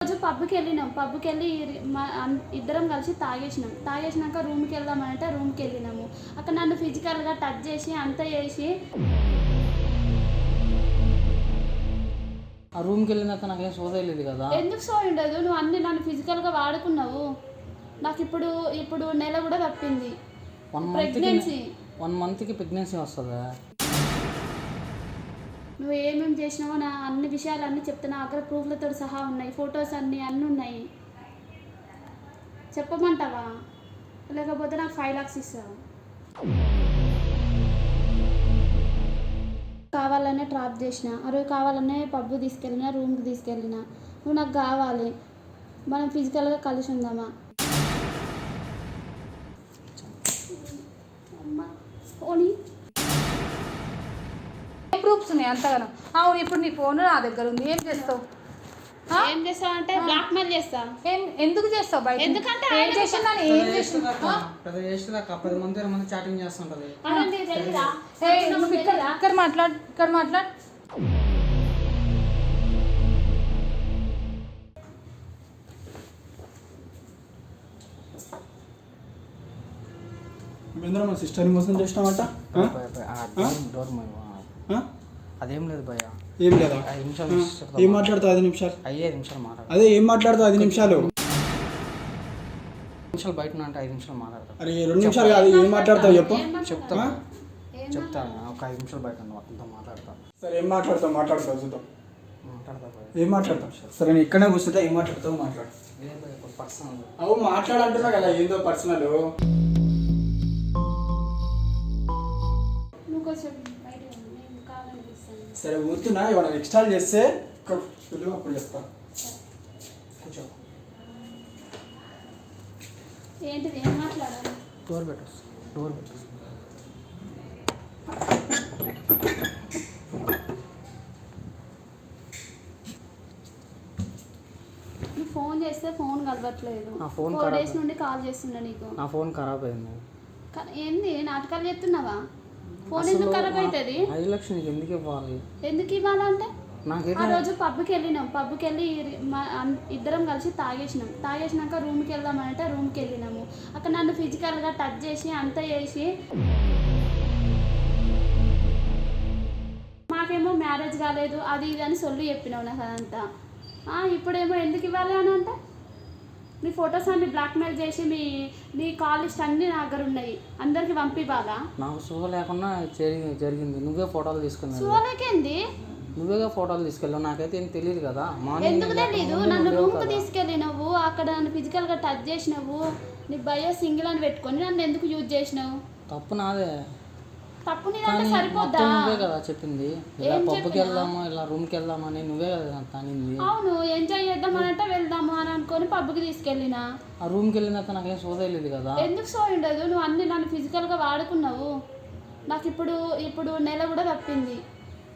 రోజు పబ్కి వెళ్ళినాం. పబ్కి వెళ్ళి ఇద్దరం కలిసి తాగేసినాం. తాగేసినాక రూమ్కి వెళ్దామంటే రూమ్కి వెళ్ళినాము. అక్కడ నన్ను ఫిజికల్గా టచ్ చేసి అంత చేసి ఆ రూమ్కి వెళ్ళినాక నాకేం సోదలేదు కదా. ఎందుకు సో ఉండదు నువ్వు అన్ని నన్ను ఫిజికల్గా వాడుకున్నావు. నాకు ఇప్పుడు ఇప్పుడు నెల కూడా తప్పింది. వన్ మంత్కి ప్రెగ్నెన్సీ వన్ మంత్కి ప్రెగ్నెన్సీ వస్తుందా? నువ్వు ఏమేమి చేసినావో నా అన్ని విషయాలు అన్నీ చెప్తున్నా. అక్కడ ప్రూఫ్లతో సహా ఉన్నాయి. ఫొటోస్ అన్నీ అన్నీ ఉన్నాయి. చెప్పమంటావా? లేకపోతే నాకు ఫైవ్ లాక్స్ ఇస్తావు? కావాలనే ట్రాప్ చేసిన. అరవై కావాలనే పబ్బు తీసుకెళ్ళిన రూమ్కి తీసుకెళ్ళిన. నువ్వు నాకు కావాలి. మనం ఫిజికల్గా కలిసి ఉందామా? అమ్మా పోనీ. ప్రూఫ్స్ ఉన్నాయి అంతగానో. అవును ఇప్పుడు నీ ఫోన్ నా దగ్గర ఉంది. ఏం చేస్తావు? ఏం చేస్తావంటే బ్లాక్మెయిల్ చేస్తా. ఏం ఎందుకు చేస్తావు బయట ఎందుకంటే ఏం చేసిందని ఏం చేసింది? పెద్ద చేసేదాకా పది మంది ఇరవై మంది చాటింగ్ చేస్తుంటది. అనండి తెలీదా? ఏయ్, నువ్వు ఇక్కడ ఇక్కడ మాట్లాడు ఇక్కడ మాట్లాడు. ఇంద్ర మా సిస్టర్ని మోసం చేసినామట. ఆ? డోర్ ఆ? అదేం లేదు భయ్య. ఏం లేదా? ఐదు నిమిషాలు. ఏం మాట్లాడతావు ఐదు నిమిషాలు? ఐదు నిమిషాలు మాట్లాడు అదే ఏం మాట్లాడతావు ఐదు నిమిషాలు? నిమిషాలు బయట అంటే ఐదు నిమిషాలు మాట్లాడతా. అరే రెండు నిమిషాలు కాదు ఏం మాట్లాడతావు చెప్పు. చెప్తా. ఆ? చెప్తా ఒక ఐదు నిమిషాలు బయట వాళ్ళతో మాట్లాడతా. సరే ఏం మాట్లాడతావు? మాట్లాడతావు చూద్దాం. మాట్లాడతా భయ్య. ఏం మాట్లాడతావు? సరే నేను ఇక్కడే కూర్చుంటే ఏం మాట్లాడతావు మాట్లాడు. పర్సనల్ అవు మాట్లాడంటున్నా కదా ఏందో పర్సనల్ సరే ఊరుతున్నా. ఏమైనా ఎక్స్ట్రాల్ చేస్తే పిలువు అప్పుడు చెప్తా. ఏంటిది? ఏం మాట్లాడాలి? డోర్ పెట్టు డోర్ పెట్టు నువ్వు ఫోన్ చేస్తే ఫోన్ కలవట్లేదు. నా ఫోన్ ఫోర్ ఖరాబ్ డేస్ నుండి కాల్ చేస్తున్నా నీకు. నా ఫోన్ ఖరాబ్ అయింది. క- ఏంది? నాటకాలు చేస్తున్నావా? ఫోన్ ఎందుకు ఖరాబ్ అవుతుంది ఐదు లక్షలు నీకు ఎందుకు ఇవ్వాలి? ఎందుకు ఇవ్వాలంటే ఆ రోజు పబ్కి వెళ్ళినాం. పబ్కి వెళ్ళి ఇద్దరం కలిసి తాగేసినాం. తాగేసినాక రూమ్కి వెళ్దామంటే రూమ్కి వెళ్ళినాము. అక్కడ నన్ను ఫిజికల్గా టచ్ చేసి అంత చేసి మాకేమో మ్యారేజ్ కాలేదు అది ఇది అని సొల్లు చెప్పినావు నాకు అదంతా. ఆ, ఇప్పుడేమో ఎందుకు ఇవ్వాలి అని అంటే మీ ఫొటోస్ అన్ని బ్లాక్మెయిల్ చేసి మీ నీ కాల్ లిస్ట్ అన్నీ నా దగ్గర ఉన్నాయి. అందరికి పంపివ్వాలా? నాకు సుఖ లేకుండా జరిగి జరిగింది. నువ్వే ఫోటోలు తీసుకున్నావు చూడలేకేంది నువ్వేగా ఫోటోలు తీసుకెళ్ళావు. నాకైతే ఏం తెలియదు కదా. మార్నింగ్ ఎందుకు తెలీదు? నన్ను రూమ్కి తీసుకెళ్ళినావు. అక్కడ నన్ను ఫిజికల్గా టచ్ చేసినావు. నీ బయో సింగిల్ అని పెట్టుకొని నన్ను ఎందుకు యూజ్ చేసినావు? తప్పు నాదే. తప్పు నీదంటే సరిపోద్దా? మొత్తం నువ్వే కదా చెప్పింది. ఇలా పబ్బుకి? వెళ్దాము ఇలా రూమ్కి వెళ్దామని నువ్వే కదా తనింది అవును ఎంజాయ్ చేద్దాం అనంటే వెళ్దాము అని అనుకొని పబ్కి తీసుకెళ్ళినా? ఆ రూమ్కి వెళ్ళినాక నాకేం సోదలేదు కదా. ఎందుకు సో ఉండదు? నువ్వు అన్ని నన్ను ఫిజికల్గా వాడుకున్నావు. నాకు ఇప్పుడు ఇప్పుడు నెల కూడా తప్పింది.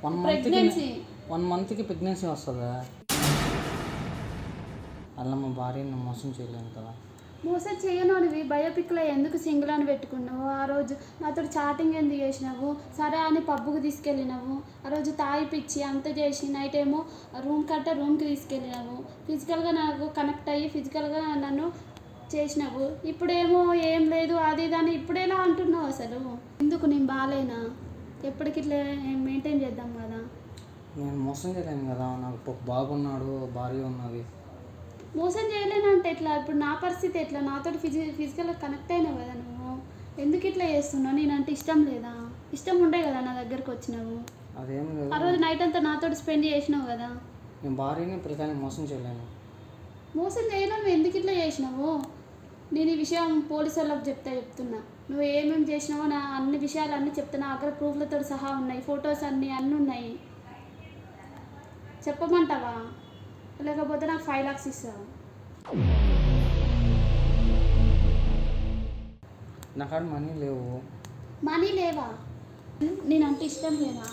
One pregnancy. వన్ మంత్కి ప్రెగ్నెన్సీ వస్తుందా? అలా మా భార్యని మోసం చేయలేను కదా మోసం చేయనోనివి బయోపిక్లో ఎందుకు సింగిల్ అని పెట్టుకున్నావు? ఆ రోజు నాతో చాటింగ్ ఎందుకు చేసినావు? సరే అని పబ్బుకు తీసుకెళ్ళినావు. ఆ రోజు తాగిపిచ్చి అంత చేసి నైట్ ఏమో రూమ్ కట్ట రూమ్కి తీసుకెళ్ళినావు. ఫిజికల్గా నాకు కనెక్ట్ అయ్యి ఫిజికల్గా నన్ను చేసినావు. ఇప్పుడేమో ఏం లేదు అది దాన్ని ఇప్పుడేలా అంటున్నావు అసలు? ఎందుకు నేను బాగాలేనా ఎప్పటికి ఇట్లా మెయింటైన్ చేద్దాం కదా? నేను మోసం చేయలేను కదా. నాకు బాగున్నాడు భార్య ఉన్నది. మోసం చేయలేనంటే ఎట్లా? ఇప్పుడు నా పరిస్థితి ఎట్లా? నాతో ఫిజి ఫిజికల్గా కనెక్ట్ అయినావు కదా నువ్వు. ఎందుకు ఇట్లా చేస్తున్నావు? నేనంటే ఇష్టం లేదా? ఇష్టం ఉండే కదా నా దగ్గరకు వచ్చినావు. అదేం లేదు. ఆ రోజు నైట్ అంతా నాతో స్పెండ్ చేసినావు కదా? నేను భార్యని మోసం చేయలేను. మోసం నువ్వు ఎందుకు ఇట్లా చేసినావు? నేను ఈ విషయం పోలీసు వాళ్ళకి చెప్తా చెప్తున్నా. నువ్వు ఏమేమి చేసినావో నా అన్ని విషయాలు అన్నీ చెప్తున్నా. అక్కడ ప్రూఫ్లతో సహా ఉన్నాయి. ఫొటోస్ అన్నీ అన్నీ ఉన్నాయి. చెప్పమంటావా? లేకపోతే నాకు ఫైవ్ లాక్స్ ఇస్తావు? నా కాడ మనీ లేవు? మనీ లేవా నేనంటే ఇష్టం లేదా?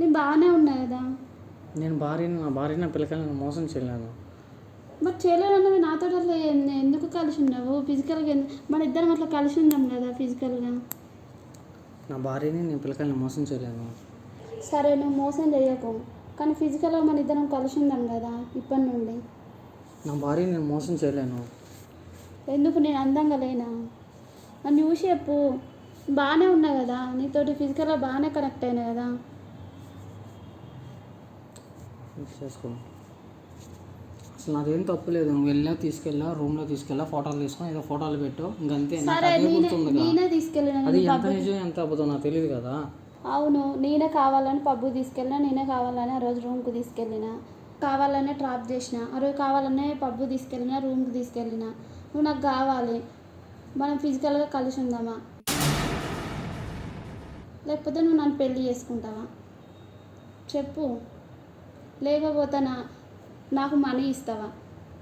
నేను బాగానే ఉన్నా కదా? నేను భార్యని నా భార్య నా పిల్లకాయలను మోసం చేయలేను. మరి చేయలేదన్నవి నాతో అట్లా ఎందుకు కలిసి ఉన్నావు? ఫిజికల్గా మన ఇద్దరం అట్లా కలిసి ఉందాం కదా ఫిజికల్గా నా భార్యని నేను పిల్లకాయలను మోసం చేయలేను. సరే నువ్వు మోసం చేయకు. కానీ ఫిజికల్గా మన ఇద్దరం కలిసి ఉందాం కదా ఇప్పటి నుండి. నా భార్య నేను మోసం చేయలేను. ఎందుకు? నేను అందంగా లేనా? నన్ను చూసి చెప్పు. బాగానే ఉన్నా కదా? నీతోటి ఫిజికల్గా బాగానే కనెక్ట్ అయినా కదా? చేసుకో. అసలు నాదేం తప్పు లేదు. నువ్వు వెళ్ళా తీసుకెళ్ళా రూమ్లో తీసుకెళ్ళా ఫోటోలు తీసుకొని ఏదో ఫోటోలు పెట్టు. ఇంకంతే. నాకు సరే అదే నేనే గుర్తుంది కదా నేనే తీసుకెళ్ళిన అది ఎంత నిజం ఎంత అబద్ధం నాకు తెలియదు కదా. అవును నేనే కావాలని పబ్బు తీసుకెళ్ళినా నేనే కావాలని ఆ రోజు రూమ్కి తీసుకెళ్ళిన. కావాలనే ట్రాప్ చేసిన ఆ రోజు కావాలనే పబ్బు తీసుకెళ్ళిన రూమ్కి తీసుకెళ్ళిన. నువ్వు నాకు కావాలి. మనం ఫిజికల్గా కలిసి ఉందామా? లేకపోతే నువ్వు నన్ను పెళ్ళి చేసుకుంటావా? చెప్పు. లేకపోతే నా నాకు మనీ ఇస్తావా?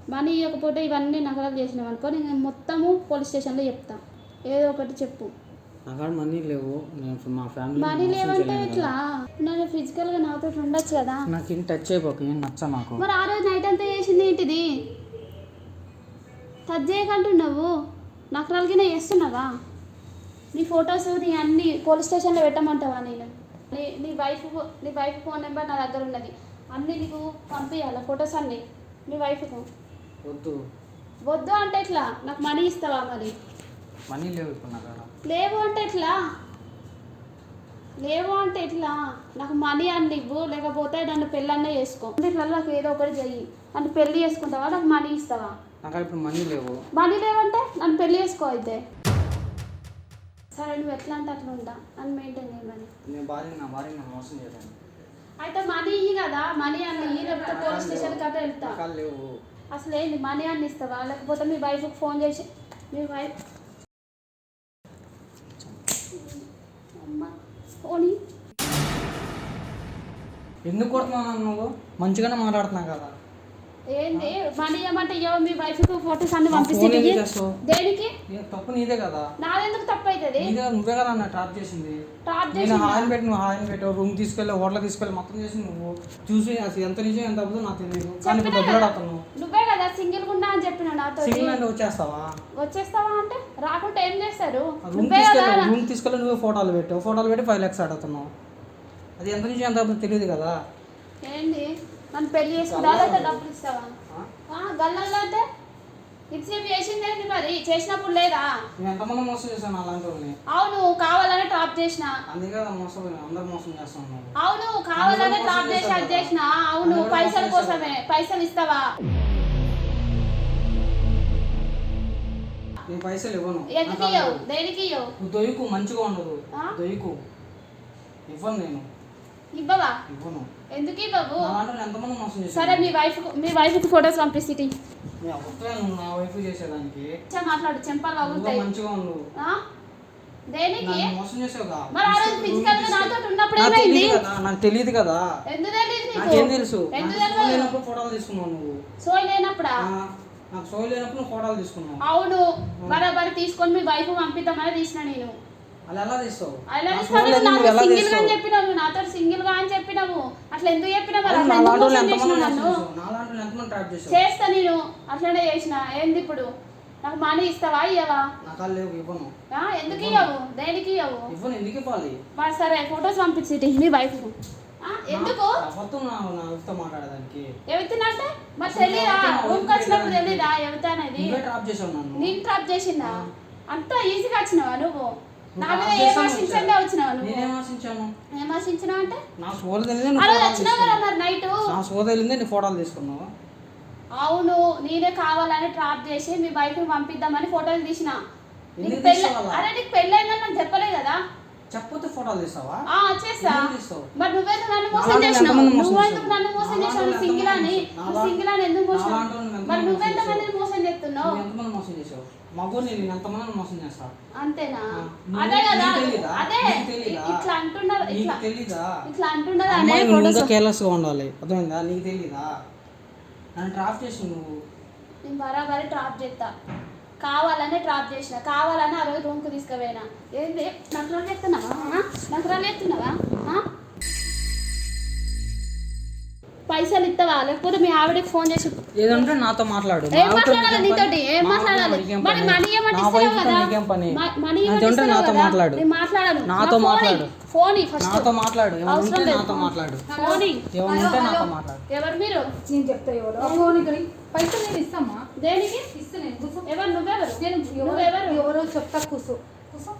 మనీ ఇవ్వకపోతే ఇవన్నీ నగరాలు చేసినావు అనుకో నేను మొత్తము పోలీస్ స్టేషన్లో చెప్తా. ఏదో ఒకటి చెప్పు. నా కాడ మనీ లేవు. నేను మా ఫ్యామిలీ మనీ లేవంటే ఎట్లా? నన్ను ఫిజికల్గా నాతో ఉండొచ్చు కదా. నాకు ఏం టచ్ అయిపోక ఏం నచ్చ నాకు మరి ఆ రోజు నైట్ అంతా చేసింది ఏంటిది? టచ్ చేయకంటున్నావు. నకరాలకినే చేస్తున్నావా? నీ ఫొటోస్ నీ అన్ని పోలీస్ స్టేషన్లో పెట్టమంటావా నేను? నీ నీ వైఫ్ నీ వైఫ్ ఫోన్ నెంబర్ నా దగ్గర ఉన్నది. అన్నీ నీకు పంపించాలి ఫొటోస్ అన్నీ? నీ వైఫ్కు? వద్దు. వద్దు అంటే ఎట్లా? నాకు మనీ ఇస్తావా మరి? మనీ లేవు ఇప్పుడు నా కాడ లేవు అంటే ఎట్లా? లేవు అంటే ఎట్లా? నాకు మనీ అని ఇవ్వు లేకపోతే నన్ను పెళ్ళన్నా చేసుకో. ఇట్లా నాకు ఏదో ఒకటి చెయ్యి. నన్ను పెళ్ళి చేసుకుంటావా? నాకు మనీ ఇస్తావా? నా కాడ ఇప్పుడు మనీ లేవు. మనీ లేవంటే నన్ను పెళ్ళి చేసుకో అయితే. సరే నువ్వు ఎట్లా అంటే అట్లా ఉంటా? నన్ను మెయింటైన్ చేయమని నేను భార్య నా భార్య నేను మోసం చేయలేను. అయితే మనీ ఇయ్యి కదా. మనీ అన్న ఇయ్యి లేకపోతే పోలీస్ స్టేషన్ కట్ట వెళ్తా. లేవు. అసలు ఏంది? మనీ అన్ని ఇస్తావా? లేకపోతే మీ వైఫ్కి ఫోన్ చేసి మీ వైఫ్ అమ్మ ఫోన్ ఇయ్యి. ఎందుకు కొడుతున్నావు నువ్వు? మంచిగానే మాట్లాడుతున్నా కదా. ఏంది? మనీ ఇవ్వమంటే ఇవ్వ మీ వైఫ్కి ఫోటోస్ అన్ని పంపిస్తే? దేనికి? తప్పు నీదే కదా. నాదెందుకు తప్పు అవుతుంది నువ్వే కదా నన్ను ట్రాప్ చేసింది. ట్రాప్ నేను చేసి హాయిని పెట్టి నువ్వు హాయిని పెట్టావు రూమ్ తీసుకెళ్ళి హోటల్ తీసుకెళ్ళి మొత్తం చేసి నువ్వు చూసి అసలు ఎంత నిజం ఎంత అవ్వదో నాకు తెలియదు కానీ ఇప్పుడు డబ్బులు నువ్వే కదా సింగిల్ గుండా అని చెప్పిన నాతో సింగిల్ అంటే వచ్చేస్తావా? వచ్చేస్తావా అంటే? రాకుంటే ఏం చేస్తారు? రూమ్ తీసుకెళ్ళి రూమ్ తీసుకెళ్ళి నువ్వే ఫోటోలు పెట్టావు ఫోటోలు పెట్టి ఫైవ్ ల్యాక్స్ అడుగుతున్నావు. అది ఎంత నిజం ఎంత అవ్వదో తెలియదు కదా. ఏంది? నన్ను పెళ్ళి చేసుకుంటా డబ్బులు ఇస్తావా? గల్లంలో అంటే ఇట్సేపు చేసింది ఏంటి మరి? చేసినప్పుడు లేదా? ఎంతమంది మోసం చేశాను అలాంటి వాళ్ళని అవును కావాలనే ట్రాప్ చేసిన. అందుకే కదా మోసం అందరు మోసం చేస్తున్నావు అవును కావాలనే ట్రాప్ చేసి అది చేసిన. అవును పైసల కోసమే పైసలు ఇస్తావా? నేను పైసలు ఇవ్వను. ఎందుకు అవ్వదు. దేనికి ఇయ్యవు? నువ్వు దొయ్యకు మంచిగా ఉండదు? దొయ్యకు. ఇవ్వను నేను. ఇవ్వవా? ఇవ్వను. ఎందుకు ఇవ్వవు? ఎంతమంది మోసం సరే మీ వైఫ్ మీ వైఫ్కి ఫొటోస్ పంపిస్తే నా చేసేదానికి. మాట్లాడు. చెంపాలు అవుతాయి మంచిగా ఉండు. దేనికి? నన్ను మోసం చేసావుగా మరి ఆ రోజు ఫిజికల్గా నాతో ఉన్నప్పుడు నాకు ఏమైంది? తెలియదు కదా నాకు తెలియదు కదా. ఎందుకు తెలియదు నాకేం? నీకు తెలుసు? ఎందుకు నాకు తెలియదు లేనప్పుడు ఫోటోలు తీసుకున్నావు నువ్వు. సోయి లేనప్పుడా? నాకు సోయి లేనప్పుడు నువ్వు ఫోటోలు తీసుకున్నావు. అవును. బరాబరి తీసుకొని మీ వైఫ్ పంపిద్దామని తీసిన నేను. అలా ఎలా తీస్తావు? అలా నా ఇస్తాను సోయి లేదు, నువ్వు ఎలా సింగిల్గా తీస్తావు చెప్పినావు నాతో సింగిల్గా అని చెప్పినావు అట్లా ఎందుకు చెప్పినావు మరి? అవును, అట్లా నా ఎందుకు లాంటి మోసం వాళ్ళు చేసినావు ఎంతమంది మోసం నన్ను? చేసావు నా లాంటి వాళ్ళు ఎంతమంది ట్రాప్ చేసావు చేస్తా నేను. అట్లనే చేసిన. ఏంది ఇప్పుడు? నాకు మనీ ఇస్తావా? ఇయ్యవా? ఆ, ఎందుకు ఇయ్యవు? దేనికి ఇయ్యవు? ఎందుకు ఇవ్వాలి? మరి సరే ఫొటోస్ పంపించి మీ వైఫ్ ఎందుకు? నా ఎవరినంటే మరి తెలీదా? రూమ్కి వచ్చినప్పుడు తెలీదా ఎవరితోనేది నువ్వే ట్రాప్ చేసావు నన్ను. నేను ట్రాప్ చేసిందా? అంత ఈజీగా వచ్చినావా నువ్వు? నా నువ్వు మీద trap ఏం చేసావు ఆశించండి వచ్చినావా నువ్వు? నేనేం ఆశించాను ఏం ఆశించినావు అంటే? నా సోద తెలియదే ఆ నువ్వు రోజు ఫోటోలు వచ్చినావు కదా మరి నైట్? నా సోద తెలియదే నీ ఫోటోలు తీసుకున్నావు? అవును నేనే కావాలని ట్రాప్ చేసి మీ బైక్ పంపిద్దామని ఫోటోలు తీసిన. నీకు పెళ్ళి? అరే నీకు పెళ్ళైందని నాకు చెప్పలే కదా. చెప్పొద్దు ఫోటోలు తీస్తావా? ఆ చేస్తా? మరి నువ్వెందుకు నన్ను మోసం చేసినావు? నువ్వెందుకు? నన్ను మోసం ఎంతమంది సింగిల్ అని సింగిల్ అని ఎందుకు మోసం మరి నువ్వెంత? మందిని మోసం చేస్తున్నావు? ఎంతమంది మోసం చేసావు? మగో నేను ఎంతమంది మోసం చేస్తా? అంతేనా? నీకు- అదే కదా నీకు నీకు? ఇట్లా అంటున్నారు నీకు ఇట్లా తెలీదా? ఇట్లా అంటున్నారు అనే ఫోటోస్ ఉండాలి. అర్థమైందా? నీకు తెలీదా? నన్ను ట్రాప్ చేసి నువ్వు. నేను బరాబరి ట్రాప్ చేస్తా. కావాలనే ట్రాప్ చేసిన. కావాలని ఆ రోజు రూమ్కి తీసుకుపోయినా. ఏంది? ఎత్తున్నావా ఆ? నకరాలు ఎత్తున్నావా ఆ? పైసలు ఇస్తావా లేకపోతే మీ ఆవిడకి ఫోన్ చేసి ఏదంటే నాతో మాట్లాడు. ఏం మాట్లాడాలి నీతోటి? ఏం మాట్లాడాలి? మరి? మనీ ఏమంటే ఏమంటే నాతో? మాట్లాడు. నేను మాట్లాడను. నాతో మాట్లాడు. ఫోన్ ఇ ఫస్ట్ నాతో మాట్లాడు. అవసరం లేదు. నాతో మాట్లాడు. ఫోన్ ఉంటే నాతో మాట్లాడు. ఎవరు మీరు? నేను చెప్తా ఎవరు? ఫోన్ ఇక్కడ పైసలు నేను ఇస్తామా దేనికి? ఇస్తా నేను. కూర్చో ఎవరు? నువ్వెవరు? నేను నువ్వెవరు? ఎవరు? ఎవరో చెప్తా కూర్చో కూర్చో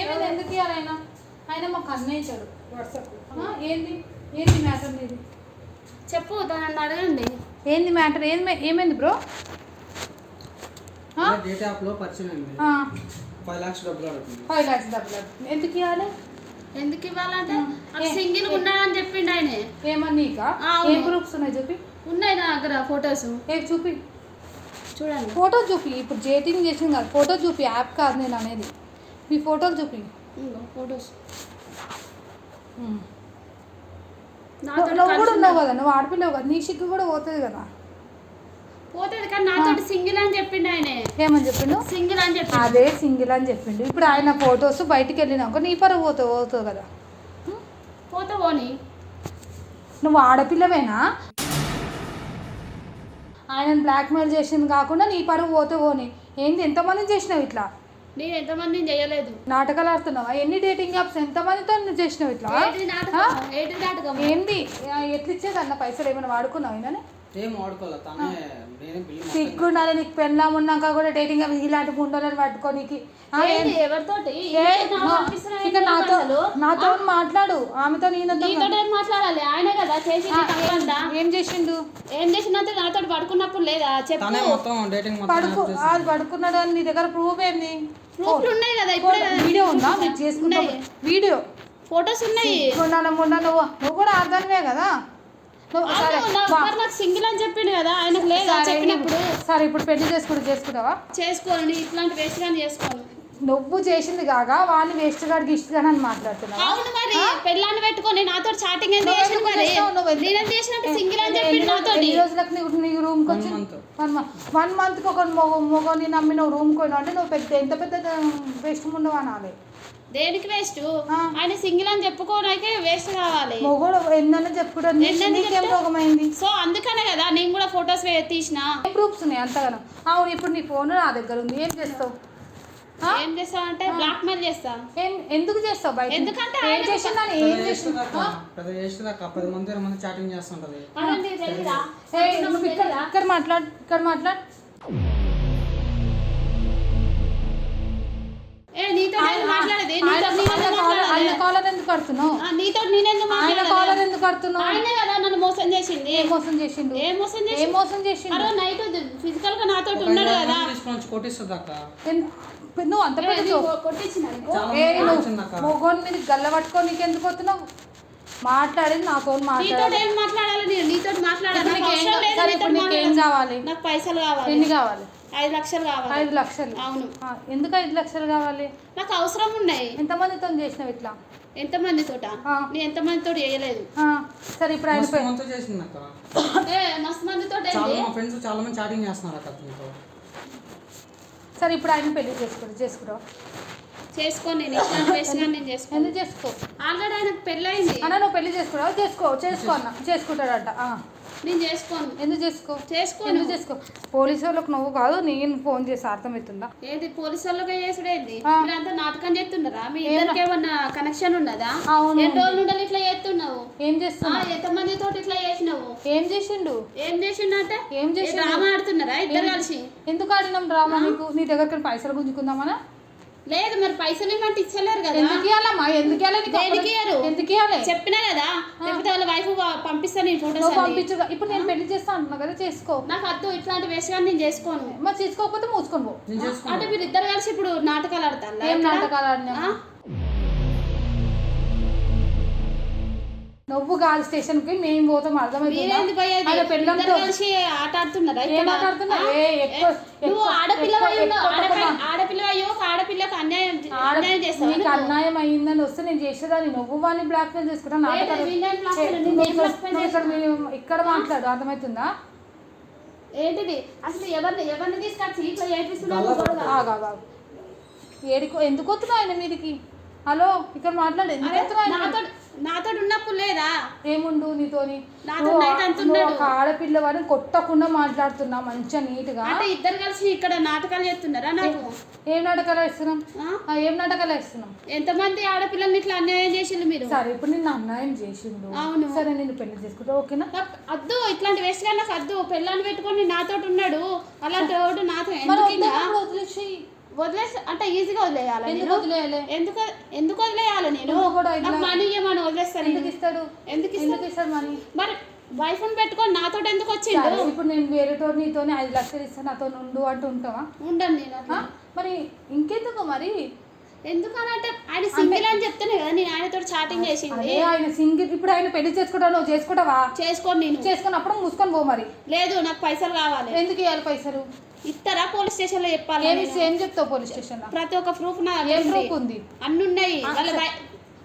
ఏమైంది? ఎందుకు ఇవ్వాలి ఆయన? ఆయన మాకు అన్నయ్య ఇచ్చాడు వాట్సాప్. ఏంది? ఏంది మ్యాటర్ నీది? చెప్పు దాన్ని అడగండి. ఏంది మ్యాటర్? ఏంది ఏమైంది బ్రో? డేట్ యాప్లో పరిచయం అయింది. ఫైవ్ లాక్స్ డబ్బులు అడుగుతుంది. ఫైవ్ ల్యాక్స్ డబ్బులు ఎందుకు ఇవ్వాలి? ఎందుకు ఇవ్వాలంటే ఏ- సింగిల్ ఉన్నాడని చెప్పిండు ఆయన. ఏమన్నా నీకా? ఆ, అవును. ఏం ప్రూఫ్స్ ఉన్నాయి చూపి ఉన్నాయి నా దగ్గర ఫొటోస్. ఏ చూపి. చూడండి. ఫోటో చూపి. ఇప్పుడు డేటింగ్ చేసింది కాదు. ఫోటో చూపి. యాప్ కాదు నేను అనేది. మీ ఫోటోలు చూపి. ఫొటోస్. నువ్వు కూడా ఉన్నావు కదా నువ్వు ఆడపిల్లవు కదా నీ సిగ్గు కూడా పోతుంది కదా. పోతుంది కానీ నాతో సింగిల్ అని చెప్పిండు ఆయన. ఏమని చెప్పిండు? సింగిల్ అని చెప్పి అదే సింగిల్ అని చెప్పిండు. ఇప్పుడు ఆయన ఫొటోస్ బయటికి వెళ్ళినాక నీ పరువు పోతావు పోతావు కదా. పోతే పోని. నువ్వు ఆడపిల్లవేనా? ఆయన బ్లాక్మెయిల్ చేసింది కాకుండా నీ పరువు పోతే పోని. ఏంది ఎంతమందిని చేసినావు ఇట్లా? నేను ఎంతమందిని చేయలేదు. నాటకాలు ఆడుతున్నావా? ఎన్ని డేటింగ్ యాప్స్ ఎంతమందితో నువ్వు చేసినావు ఇట్లా? ఏంటి నాటకం? ఏంది? ఎట్లా ఇచ్చేది అన్న పైసలు ఏమైనా వాడుకున్నావు ఈయనని? ఏం తనే నేనే సిగ్గుండాలి నీకు పెళ్ళాం ఉన్నాక కూడా డేటింగ్ యాప్ ఇలాంటి గుండెలను పట్టుకోనికి? ఎవరితోటి? ఇక నాతో? నాతో మాట్లాడు? ఆమెతో ఏం మాట్లాడాలి? ఆయన కదా చేసి ఏం చేసిండు? ఏం చేసినంత నాతో పడుకున్నప్పుడు లేదా? చెప్పు. తనే మొత్తం డేటింగ్ మొత్తం పడుకు అది పడుకున్నాడు అని నీ దగ్గర ప్రూఫ్ ఏంది? ప్రూఫ్లు ఉన్నాయి కదా ఇప్పుడే వీడియో ఉందా? మీరు చేసుకున్నావు ఉన్నాయి. వీడియో. ఫొటోస్ ఉన్నాయి. మొన్న మొన్న నువ్వు నువ్వు. కూడా అర్థమే కదా? సరే నాకు సింగిల్ అని చెప్పిండు కదా ఆయనకు లేదా చెప్పినప్పుడు. సరే ఇప్పుడు పెళ్ళి చేసుకుంటూ చేసుకుంటావా? చేసుకోండి ఇట్లాంటి వేస్ట్ కానీ చేసుకోను నువ్వు చేసింది కాక వాడిని వేస్ట్ గాడికి ఇష్టం అని మాట్లాడుతున్నావా? అవును మరి పెళ్ళాన్ని పెట్టుకొని నాతో చాటింగ్ ఎందుకు నువ్వు చేసిన మరి? నేనేం చేసినట్టు సింగిల్ అని చెప్పిండు నాతోటి ఎన్ని రోజులకు నీ రూమ్కి వచ్చి One month. One month one మంత్కి ఒక మొగ మొగని నమ్మి నువ్వు రూమ్కి పోయినావు అంటే నువ్వు పెద్ద ఎంత పెద్ద వేస్ట్ ఉండవు అనాలి. దేనికి వేస్ట్. ఆయన సింగిల్ అని చెప్పుకోవడానికే వేస్ట్ కావాలి. మొగోడు ఎన్నైనా? రోగమైంది? సో అందుకనే కదా నేను కూడా ఫొటోస్ తీసిన. ప్రూఫ్స్ ఉన్నాయి అంతగానో. అవును ఇప్పుడు నీ ఫోన్ నా దగ్గర ఉంది. ఏం చేస్తావు? ఏం చేస్తావంటే బ్లాక్ మెయిల్ చేస్తా. ఏం ఎందుకు చేస్తావు బయట ఎందుకంటే ఏం చేసిందని ఏం చేసింది? చేస్తుందక్క, పెద్ద చేస్తుందక్క పది మంది ఇరవై మంది చాటింగ్ చేస్తుంటది. ఇక్కడ మాట్లాడు ఇక్కడ మాట్లాడు. ఏ నీతో మాట్లాడేది? నీతో ఆయన కాలర్- ఎందుకు కడుతున్నావు? ఆ, నీతో నేనెందుకు ఆయన కాలర్ ఎందుకు కడుతున్నావు? ఆయనే కదా నన్ను మోసం చేసింది. ఏం మోసం చేసిండు? ఏం మోసం ఏం చేసింది మోసం చేసిండు? అరే నైట్ ఫిజికల్గా నాతో ఉన్నాడు కదా. వచ్చి కొట్టిస్తుంది అక్క. నువ్వు అంత ఏ, పెద్ద కొట్టించిన ఏ మంది నువ్వు వచ్చిందక్క మొగోని మీద గల్ల పట్టుకొని నీకు ఎందుకు వస్తున్నావు మాట్లాడేది నాతో నీతో మాట్లాడాలి ఏం మాట్లాడాలి నీతో మాట్లాడాలి. నాకు ఏం నీతో ఏం. కావాలి? నాకు పైసలు కావాలి. ఎన్ని కావాలి? ఐదు లక్షలు కావాలి. ఐదు లక్షలు. అవును. ఎందుకు ఐదు లక్షలు కావాలి? నాకు అవసరం ఉన్నాయి. ఎంతమందితో చేసినావు ఇట్లా? ఎంతమంది తోట ఆ. నేను ఎంతమంది తోటి చేయలేదు. ఆ, సరే ఇప్పుడు ఆయన మంది చేసిందక్క ఏ మస్తు మంది తోటి చాలా మా ఫ్రెండ్స్ చాలా మంది చాటింగ్ చేస్తున్నారు అక్క అతనితో. సరే ఇప్పుడు ఆయన పెళ్ళి చేసుకుంటావు చేసుకుంటావు? చేసుకోని నేను ఇట్లాంటి వేస్ట్గా నేను చేసుకోను. ఎందుకు చేసుకో? ఆల్రెడీ ఆయనకు పెళ్ళయింది. అన్న నువ్వు పెళ్ళి చేసుకున్నావు చేసుకో చేసుకో అన్న. చేసుకుంటాడంట. ఆ. నేను చేసుకోను. ఎందుకు చేసుకో? చేసుకోను. ఎందుకు చేసుకో? పోలీసు వాళ్ళకి నువ్వు కాదు నేను ఫోన్ చేసి అర్థమవుతుందా? ఏంటి పోలీసు వాళ్ళకి ఆ. మీరంతా నాటకం చేస్తున్నారా? మీ ఇద్దరికి ఏమన్నా? కనెక్షన్ ఉన్నదా? అవును. ఎన్ని రోజులు ఉండాలి ఇట్లా చేస్తున్నావు? ఏం చేస్తున్నావు? ఎంతమంది తోటి ఇట్లా చేసినావు? ఏం చేసిండు? ఏం చేసిండంటే? ఏం చేసిండు? డ్రామా ఆడుతున్నారా? ఇద్దరు కలిసి? ఎందుకు ఆడినాం డ్రామా నీకు? నీ దగ్గర పైసలు గుంజుకుందామనా? లేదు మరి పైసలు ఇవ్వమంటే ఇచ్చలేరు కదా. ఎందుకు ఇవ్వాలమ్మా ఎందుకు ఇవ్వాలి? ఎందుకు ఇవ్వాలి? చెప్పినా కదా? లేకపోతే వాళ్ళ వైఫ్ పంపిస్తాను నేను అన్ని. పంపించు ఇప్పుడు నేను పెళ్ళి చేస్తా అంటున్నా కదా చేసుకో. నాకు వద్దు ఇట్లాంటి వేస్ట్గా నేను చేసుకోను. మరి చేసుకోకపోతే మూసుకొని అంటే మీరు ఇద్దరు కలిసి ఇప్పుడు నాటకాలు ఆడతారా? ఏం నాటకాలు ఆడినావు? నువ్వు గాలి స్టేషన్కి మేము పోతాం అర్థమైందా ఆట ఆడుతున్నారా ఆడపిల్లకు అన్యాయం ఆడ- అన్యాయం చేస్తావా నీకు నువ్వు? అన్యాయం అయిందని వస్తే నేను చేసేదాన్ని. నువ్వు వాడిని బ్లాక్ మెయిల్ చేసుకుంటా నాటకాలు వీళ్ళని blackmail, చే- నేను నువ్వు ఏం ఇక్కడ- మాట్లాడు అర్థమవుతుందా ఏంటిది? అసలు ఎవరిని ఎవరిని తీసుకొచ్చి ఇట్లా. ఏడికో ఎందుకు వస్తున్నావు ఆయన మీదికి? హలో ఇక్కడ మాట్లాడు. ఎందుకు వస్తున్నావు నాతో ఉన్నప్పుడు లేదా? ఏముండు నీతోని. ఒక ఆడపిల్లవని కొట్టకుండా మాట్లాడుతున్నా మంచిగా నీట్గా. అంటే ఇద్దరు కలిసి ఇక్కడ నాటకాలు చేస్తున్నారా నాకు? ఏం నాటకాలు వేస్తున్నాం? ఏం నాటకాలు వేస్తున్నాం? ఎంతమంది ఆడపిల్లల్ని ఇట్లా అన్యాయం చేసిండు మీరు? సరే ఇప్పుడు నిన్ను అన్యాయం చేసిండు. అవును. సరే నేను పెళ్ళి చేసుకుంటా ఓకేనా? అద్దు ఇట్లాంటి వేస్ట్ నాకు అద్దు. పెళ్ళాన్ని పెట్టుకొని నాతో ఉన్నాడు. అలాంటి వాడు నాతో ఎందుకు. వదిలేసి అంటే ఈజీగా వదిలేయాలి ఎందుకు వదిలేయాలి? ఎందుకు ఎందుకు వదిలేయాలి నేను? కూడా నాకు మనీ ఇవ్వమని వదిలేస్తాను ఎందుకు. ఇస్తాడు? ఎందుకు ఎందుకు ఇస్తాడు ఇస్తాడు మరి మరి వైఫ్ పెట్టుకొని నాతో ఎందుకు వచ్చిండు? సరే, ఇప్పుడు నేను వేరేటో నీతోనే ఐదు లక్షలు ఇస్తాను నాతో ఉండు అంటూ ఉంటావా? ఉండండి నేను. మరి ఇంకెందుకు మరి? ఎందుకనంటే ఆయన సింగిల్ అని చెప్తానే కదా నేను ఆయనతో చాటింగ్ చేసింది. అదే ఆయన సింగిల్ ఇప్పుడు ఆయన పెళ్ళి చేసుకుంటావు నువ్వు చేసుకుంటావా? చేసుకోండి నేను. చేసుకున్నప్పుడు మూసుకొని పో మరి. లేదు నాకు పైసలు కావాలి. ఎందుకు ఇవ్వాలి పైసలు? ఇస్తారా పోలీస్ స్టేషన్లో చెప్పాలి ఏమి నేను? ఏం చెప్తావు పోలీస్ స్టేషన్లో ప్రతి ఒక్క ప్రూఫ్ నా ఏం దగ్గర ప్రూఫ్ ఉంది. ఉంది అన్ని ఉన్నాయి. వాళ్ళ వై-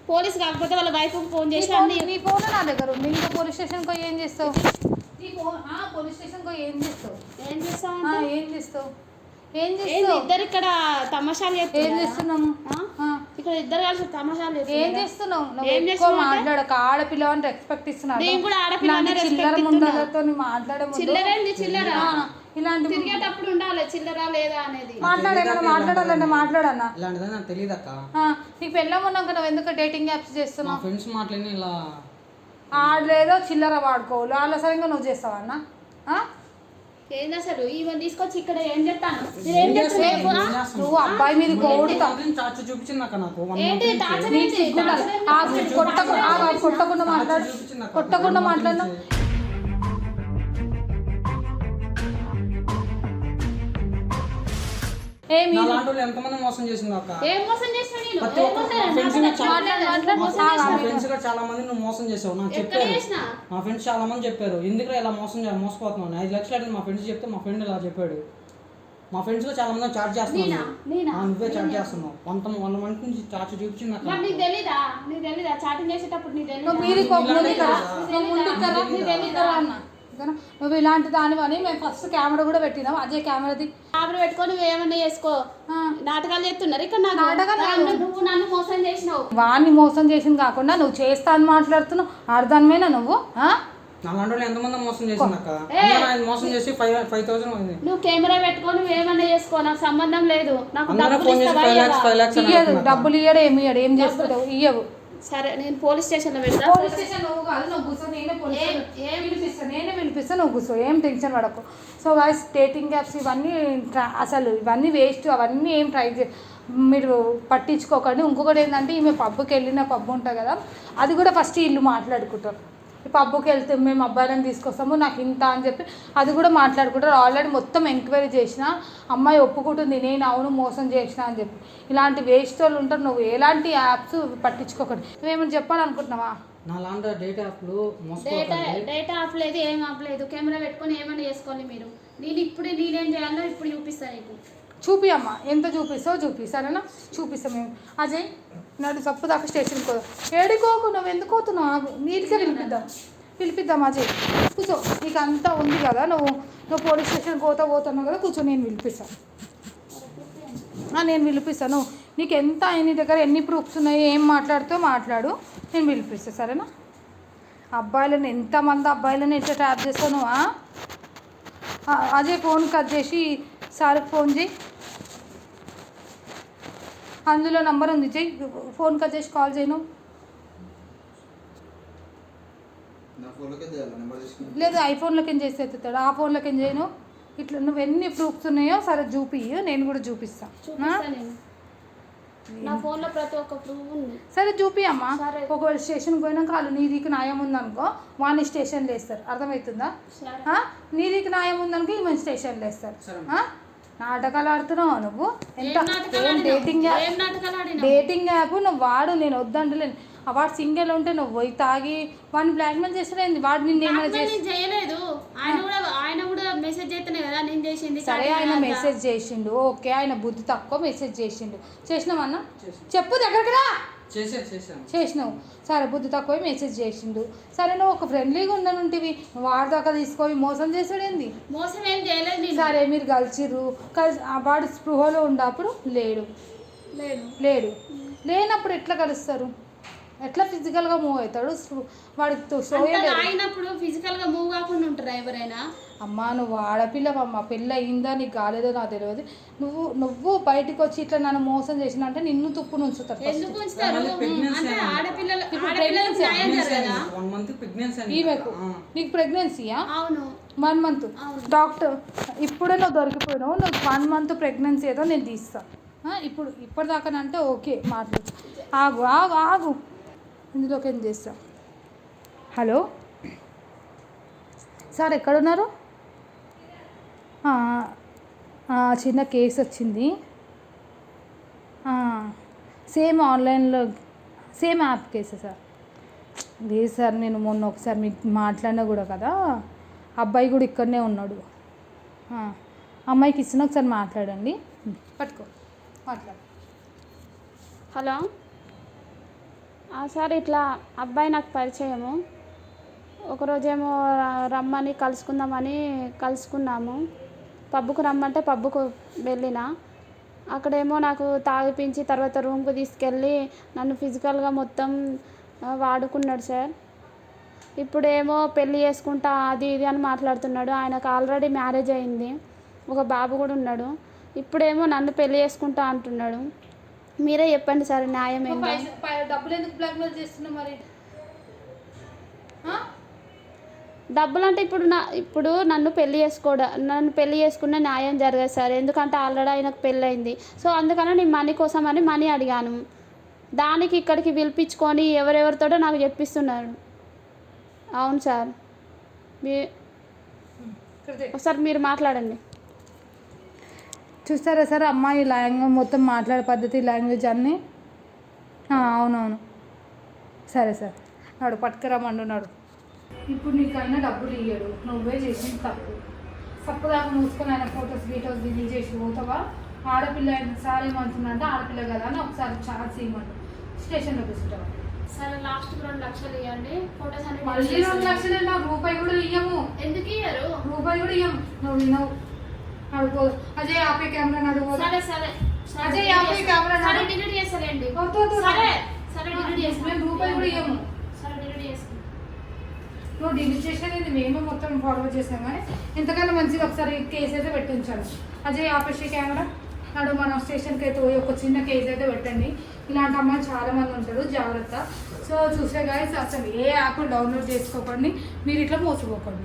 పోలీస్ కాకపోతే వాళ్ళ వైఫ్ ఫోన్ నీ చేసి ఫోన్ అన్ని నీ ఫోన్ నా దగ్గర ఉంది. ఇంకా పోలీస్ స్టేషన్ కో ఏం చేస్తావు? నీ ఫోన్ ఆ, పోలీస్ స్టేషన్ కో ఏం చేస్తావు? ఏం ఆ, చేస్తామంటే ఏం చేస్తావు? ఏం చేస్తావు? ఇద్దరు ఇక్కడ తమాషాలు ఏం చేస్తున్నారా? చేస్తున్నాము ఆ? ఆ, ఇక్కడ ఇద్దరు కలిసి తమాషాలు ఏం నువ్వు ఏం అంటే? మాట్లాడక. ఆడపిల్లవని రెస్పెక్ట్ ఇస్తున్నాడు. నేను కూడా respect చిల్లర. ముందలతో మాట్లాడే ముందు చిల్లరేంది చిల్లర? ఇలాంటి తిరిగేటప్పుడు ఉండాలి. చిల్లరా లేదా అనేది. మాట్లాడేమన్నా మాట్లాడాలంటే మాట్లాడన్నా. ఇలాంటిది? నాకు తెలియదు అక్క నీకు పెళ్ళం ఉన్నాక నువ్వు ఎందుకు డేటింగ్ యాప్స్ చేస్తున్నావు? ఫ్రెండ్స్ మాట్లాడి ఇలా ఆడలేదో చిల్లర వాడుకోవాలి. వాళ్ళ సరిగ్గా నువ్వు చేస్తావా అన్న? ఆ? ఏంది అసలు? ఈవెన్ తీసుకొచ్చి ఇక్కడ ఏం చెప్తాను? ఏం నువ్వు అబ్బాయి మీద కోడుతా చార్జ్ చూపించింది నాకు నీకు. ఏంటి. టార్చర్ ఏంటి? కొట్టకుండా మాట్లాడు. కొట్టకుండా మాట్లాడినా ఎంతమంది మోసం చేసింది అక్క? ఫ్రెండ్స్? చాలా- కూడా మంది నువ్వు మోసం చేసావు. నాకు చెప్పారు. మా ఫ్రెండ్స్ చాలా మంది చెప్పారు. ఎందుకు ఇలా మోసం చేయాలి మోసపోతున్నాను ఐదు లక్షలు అడిగింది మా ఫ్రెండ్స్ చెప్తే మా ఫ్రెండ్ ఇలా చెప్పాడు. మా ఫ్రెండ్స్లో చాలా మంది చార్జ్ నేనా? చేస్తున్నాను నేనా? ఆ, నువ్వే చార్జ్ చేస్తున్నావు. వన్ వన్ మంత్ నుంచి చార్జ్ చూపించింది నీకు తెలీదా? నీకు తెలీదా? చాటింగ్ చేసేటప్పుడు నీకు తెలీదా? మీరు తెలీదా? అన్న. ఓకేనా? నువ్వు ఇలాంటి దానివని మేము ఫస్ట్ కెమెరా కూడా పెట్టినాం అజయ్ కెమెరాది ఆవిడ పెట్టుకొని నువ్వు ఏమన్నా చేసుకో. ఆ. నాటకాలు చేస్తున్నారు ఇక్కడ నాటకాలు నన్ను- నువ్వు నన్ను మోసం చేసినావు. వాడిని మోసం చేసింది కాకుండా నువ్వు చేస్తా అని మాట్లాడుతున్నావు అర్థమేనా నువ్వు? ఆ? నా లాంటి వాళ్ళు ఎంతమంది మోసం చేసింది అక్క. అందరూ ఆయన మోసం చేసి ఫైవ్ ఫైవ్ థౌసండ్ అయింది నువ్వు కెమెరా పెట్టుకొని ఏమన్నా చేసుకో నాకు సంబంధం లేదు. నాకు డబ్బులు అక్క. డబ్బులు ఇయ్యడు ఏమి ఇయ్యడు ఏం చేసుకుంటావు ఇయ్యవు. సరే నేను పోలీస్ స్టేషన్లో పెడతా. పోలీస్ స్టేషన్ నువ్వు కాదు నువ్వు కూర్చో నేనే పోలీస్ ఏం- పిలిపిస్తా నేనే పిలిపిస్తా నువ్వు కూర్చో ఏం టెన్షన్ పడకు. సో గాయస్ డేటింగ్ యాప్స్ ఇవన్నీ ట్రా- అసలు ఇవన్నీ వేస్ట్ అవన్నీ ఏం ట్రై చే మీరు పట్టించుకోకండి. ఇంకొకటి ఏంటంటే ఈమె పబ్కి వెళ్ళిన పబ్ ఉంటుంది కదా అది కూడా ఫస్ట్ ఇల్లు మాట్లాడుకుంటారు ఈ పబ్కి వెళ్తే మేము అబ్బాయిలను తీసుకొస్తాము నాకు ఇంత అని చెప్పి అది కూడా మాట్లాడుకుంటారు. ఆల్రెడీ మొత్తం ఎంక్వైరీ చేసిన అమ్మాయి ఒప్పుకుంటుంది నేను అవును మోసం చేసిన అని చెప్పి. ఇలాంటి వేస్ట్ వాళ్ళు ఉంటారు నువ్వు ఎలాంటి యాప్స్ పట్టించుకోకండి. నువ్వేమైనా చెప్పాలనుకుంటున్నావా? నా లాంటి డేట్ యాప్లు డేటా డేటా ఆఫ్ లేదు ఏం ఆఫ్ లేదు. కెమెరా పెట్టుకొని ఏమన్నా చేసుకోండి మీరు? నేను ఇప్పుడు నేనేం చేయాలో ఇప్పుడు చూపిస్తాను నీకు. చూపి అమ్మ ఎంత చూపిస్తావు చూపి. సరేనా? చూపిస్తాం మేము. అజయ్ నాడు సప్పు దాకా స్టేషన్కి పోదాం ఏడికోకు నువ్వు ఎందుకు అవుతున్నావు నీట్గా పిలిపిద్దాం. పిలిపిద్దాం అజయ్. కూర్చో. నీకు అంతా ఉంది కదా. నువ్వు నువ్వు పోలీస్ స్టేషన్కి పోతా పోతున్నావు కదా. కూర్చో నేను పిలిపిస్తాను నేను పిలిపిస్తాను నీకు ఎంత నీ దగ్గర ఎన్ని ప్రూఫ్స్ ఉన్నాయి ఏం మాట్లాడుతూ మాట్లాడు. నేను పిలిపిస్తాను సరేనా? అబ్బాయిలను ఎంతమంది అబ్బాయిలను ఎట్లా ట్యాప్ చేస్తాను అజయ్ ఫోన్ కట్ చేసి సార్కి ఫోన్ చేయి. అందులో నంబర్ ఉంది. చెయ్యి. ఫోన్ కట్ చేసి కాల్ చేయను. లేదు ఐఫోన్లోకి ఏం చేసి ఎత్తుతాడు. ఆ ఫోన్లోకి ఏం చేయను. ఇట్లా నువ్వు ఎన్ని ప్రూఫ్స్ ఉన్నాయో సరే చూపి నేను కూడా చూపిస్తాను నా ఫోన్లో ప్రతి ఒక్క ప్రూఫ్ ఉంది. సరే చూపి అమ్మా. ఒకవేళ స్టేషన్కి పోయినాక వాళ్ళు నీ దిక్కు న్యాయం ఉందనుకో వాడిని స్టేషన్లో వేస్తారు. అర్థమవుతుందా? నీ దిక్కు న్యాయం ఉందనుకో ఈమె స్టేషన్లో వేస్తారు? నాటకాలు ఆడుతున్నావు నువ్వు ఎంత ఏం? Dating app? డేటింగ్ యాప్ నువ్వు వాడు నేను వద్దంటలేను ఆ వాడు సింగిల్ ఉంటే నువ్వు పోయి తాగి వాడిని బ్లాక్మెయిల్ చేస్తాడేంది వాడు నిన్ను ఏమైనా నాకు చేసి నేను చేయలేదు. ఆయన కూడా ఆయన కూడా మెసేజ్ చేస్తేనే కదా నేను చేసింది. సరే ఆయన. మెసేజ్ చేసిండు. ఓకే ఆయన బుద్ధి తక్కువ మెసేజ్ చేసిండు. చేసినావన్నా చెప్పు దగ్గరికి రా! చేసినావు. సరే బుద్ధి తక్కువ మెసేజ్ చేసిండు. సరే నువ్వు ఒక ఫ్రెండ్లీగా ఉండనుంటివి. వాడి దాకా తీసుకొని మోసం చేసాడేంది మోసం ఏం చేయలేదు సరే మీరు కలిసిర్రు. కలిసి ఆ వాడు స్పృహలో ఉన్నప్పుడు లేడు. లేదు లేడు. లేనప్పుడు ఎట్లా కలుస్తారు? ఎట్లా ఫిజికల్గా మూవ్ అవుతాడు? వాడికి తో- షో అంత తాగినప్పుడు ఫిజికల్గా మూవ్ కాకుండా ఉంటారా ఎవరైనా? అమ్మా నువ్వు ఆడపిల్లవమ్మ పెళ్ళి అయిందా నీకు కాలేదో నాకు తెలియదు నువ్వు నువ్వు బయటకు వచ్చి ఇట్లా నన్ను మోసం చేసిన అంటే నిన్ను తుప్పు నుంచుతారు అంటే ఈమెకు. నీకు ప్రెగ్నెన్సీయా అవును. వన్ మంత్ డాక్టర్ ఇప్పుడే నువ్వు దొరికిపోయినావు. నువ్వు వన్ మంత్ ప్రెగ్నెన్సీ ఏదో నేను తీస్తా. ఆ, ఇప్పుడు ఇప్పటిదాకానంటే ఓకే మాట్లాడు. ఆగు ఆగు ఆగు. ఇందులోకి ఏం చేస్తా? హలో? సార్ ఎక్కడున్నారు? చిన్న కేసు వచ్చింది. సేమ్ ఆన్లైన్లో సేమ్ యాప్ కేసే సార్? లేదు సార్ నేను మొన్న ఒకసారి మీకు మాట్లాడినా కూడా కదా అబ్బాయి కూడా ఇక్కడనే ఉన్నాడు. అమ్మాయికి ఇచ్చిన ఒకసారి మాట్లాడండి. పట్టుకో మాట్లాడు. హలో? సార్ ఇట్లా అబ్బాయి నాకు పరిచయము. ఒకరోజేమో రమ్మని కలుసుకుందామని కలుసుకున్నాము. పబ్బుకు రమ్మంటే పబ్బుకు వెళ్ళిన. అక్కడేమో నాకు తాగిపించి తర్వాత రూమ్కి తీసుకెళ్ళి నన్ను ఫిజికల్గా మొత్తం వాడుకున్నాడు సార్. ఇప్పుడేమో పెళ్ళి చేసుకుంటా అది ఇది అని మాట్లాడుతున్నాడు. ఆయనకు ఆల్రెడీ మ్యారేజ్ అయింది. ఒక బాబు కూడా ఉన్నాడు. ఇప్పుడేమో నన్ను పెళ్ళి చేసుకుంటా అంటున్నాడు. మీరే చెప్పండి సార్ న్యాయం ఏంటో. డబ్బులు ఎందుకు బ్లాక్మెయిల్ చేస్తున్నావు మరి? డబ్బులు అంటే ఇప్పుడు నా ఇప్పుడు నన్ను పెళ్ళి చేసుకోవడం నన్ను పెళ్ళి చేసుకున్న న్యాయం జరగదు సార్. ఎందుకంటే ఆల్రెడీ ఆయనకు పెళ్ళి అయింది సో అందుకని నేను మనీ కోసం అని మనీ అడిగాను. దానికి ఇక్కడికి పిలిపించుకొని ఎవరెవరితోటో నాకు చెప్పిస్తున్నారు. అవును సార్. మీ. ఒకసారి మీరు మాట్లాడండి. చూస్తారా సార్? అమ్మాయి లాంగ్వేజ్ మొత్తం మాట్లాడే పద్ధతి లాంగ్వేజ్ అన్నీ? అవునవును. సరే సార్. నాడు పట్టుకురమ్మంటున్నాడు. ఇప్పుడు నీకైనా డబ్బులు ఇయ్యడు. నువ్వే చేసిన తప్పు. తప్పు దాకా మూసుకొని ఆయన ఫొటోస్ గీటోస్ డిలీట్ చేసి పోతావా? ఆడపిల్ల సార్ ఏమంటున్నాడంటే ఆడపిల్ల కదా అని ఒకసారి ఛార్జ్ చేయమంటు స్టేషన్లో కూర్చుంటావా? సరే లాస్ట్ రెండు లక్షలు ఇవ్వండి ఫోటోస్ మళ్ళీ రెండు లక్షలు రూపాయి కూడా ఇయ్యము. ఎందుకు ఇయ్యరు? రూపాయి కూడా ఇయ్యం నువ్వు వినవు. అడుగు అజయ్ ఆపే కెమెరా నడుగు సరే సరే. అజయ్ యాభై కెమెరా సరే డిలీట్ చేస్తారండి సరే. సరే డిలీట్ చేస్తాను మేము రూపాయి కూడా ఇయ్యము సరే డిలీట్ చేస్తాను నువ్వు డిలీట్ చేసేది మేమే మొత్తం ఫార్వర్డ్ చేసాం కానీ ఇంతకన్నా మంచిగా ఒకసారి కేసు అయితే పెట్టి ఉంచాను అజయ్ ఆపేసి కెమెరా నాడు మనం స్టేషన్కి అయితే పోయి ఒక చిన్న కేసు అయితే పెట్టండి. ఇలాంటి అమ్మాయిలు చాలా మంది ఉంటారు జాగ్రత్త. సో చూసే గాయస్ అసలు ఏ యాప్ డౌన్లోడ్ చేసుకోకండి. మీరు ఇట్లా మోసపోకండి.